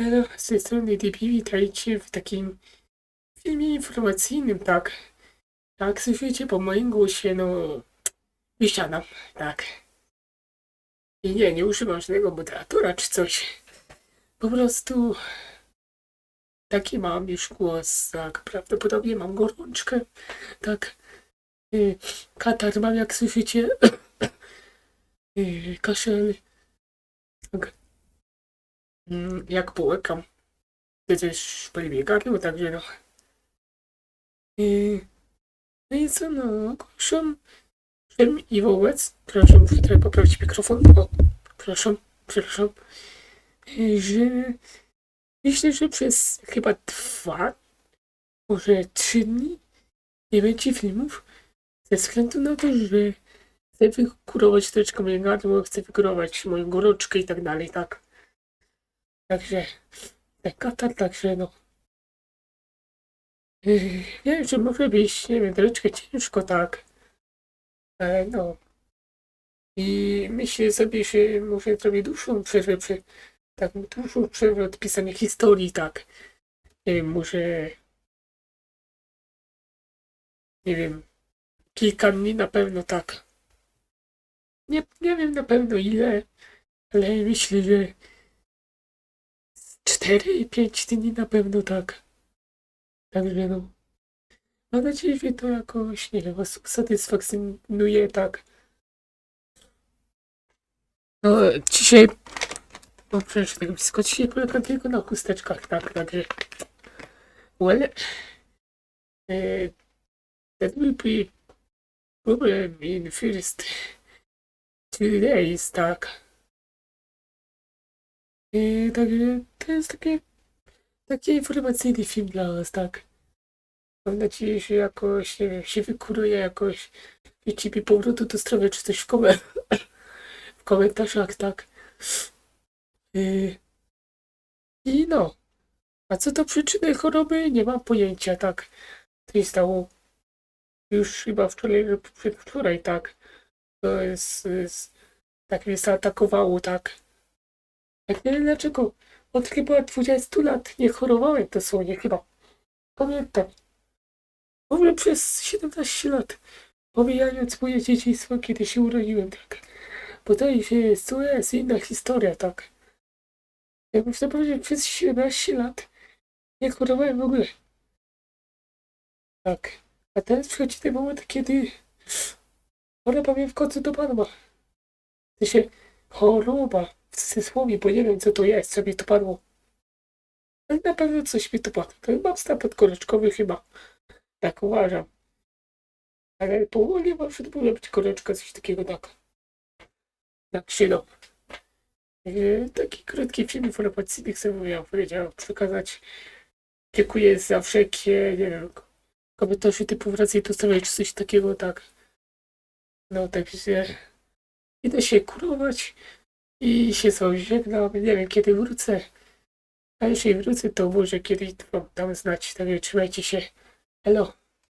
Hello, z tej strony DP, witajcie w takim filmie informacyjnym, tak. Jak słyszycie po moim głosie, no, wysiadam, tak. I nie, nie używam żadnego moderatora czy coś. Po prostu taki mam już głos, tak. Prawdopodobnie mam gorączkę, tak. Y, Katar mam, jak słyszycie. Y, Kaszel. Tak. Jak połykam. To też paliwie gardło, także no. I, no i co, no, ogłaszam czym i wobec, proszę, muszę trochę poprawić mikrofon, o, przepraszam, przepraszam, że myślę, że przez chyba dwa, może trzy dni nie będzie filmów, ze względu na to, że chcę wykurować troszeczkę moje gardło, chcę wykurować moją gorączkę i tak dalej, tak. Także tak także no. Yy, Wiem, że może być, nie wiem, troszeczkę ciężko, tak. Ale no. I myślę sobie, że może zrobię dłuższą przerwę, przy, tak, dłuższą przerwę od pisania historii, tak. Nie wiem, może. Nie wiem. Kilka dni na pewno tak. Nie, nie wiem na pewno ile, ale myślę, że 4-5 dni na pewno tak. Także no. Mam nadzieję, że to jakoś, nie wiem, was usatysfakcjonuje tak. No, dzisiaj. No przecież tak blisko dzisiaj polegam tylko na chusteczkach, tak, także. Well. Uh, that will be problem in first two days, tak. I także to jest takie, taki informacyjny film dla nas, tak. Mam nadzieję, że jakoś, nie wiem, się wykuruje jakoś i ciebie powrotu do zdrowia czy coś w, komen w komentarzach, tak. I, I no. A co do przyczyny choroby, nie mam pojęcia, tak. To się stało już chyba wczoraj lub przedwczoraj, tak. To jest, jest tak mnie zaatakowało, tak. Jak nie wiem dlaczego. Od chyba 20 lat nie chorowałem dosłownie chyba. Pamiętam. W ogóle przez 17 lat. Pomijając moje dzieciństwo, kiedy się urodziłem, tak. Bo to jest, to jest inna historia, tak. Ja muszę powiedzieć, przez 17 lat nie chorowałem w ogóle. Tak. A teraz przychodzi ten moment, kiedy choroba mnie w końcu dopadła. To się choroba w cudzysłowie, bo nie wiem co to jest, co mi to padło. Ale na pewno coś mi to padło. To chyba wstęp podkoreczkowy chyba. Tak uważam. Ale powoli może to być koreczka, coś takiego tak. Tak no. Yy, Taki krótki film informacyjny chcę ja powiedział przekazać. Dziękuję za wszelkie, nie wiem, komentarze typu wracaj do strony, czy coś takiego, tak. No, także idę się kurować i się sobie żegnam. Nie wiem, kiedy wrócę. A jeśli wrócę, to może kiedyś wam dam znać. Także trzymajcie się. Hello.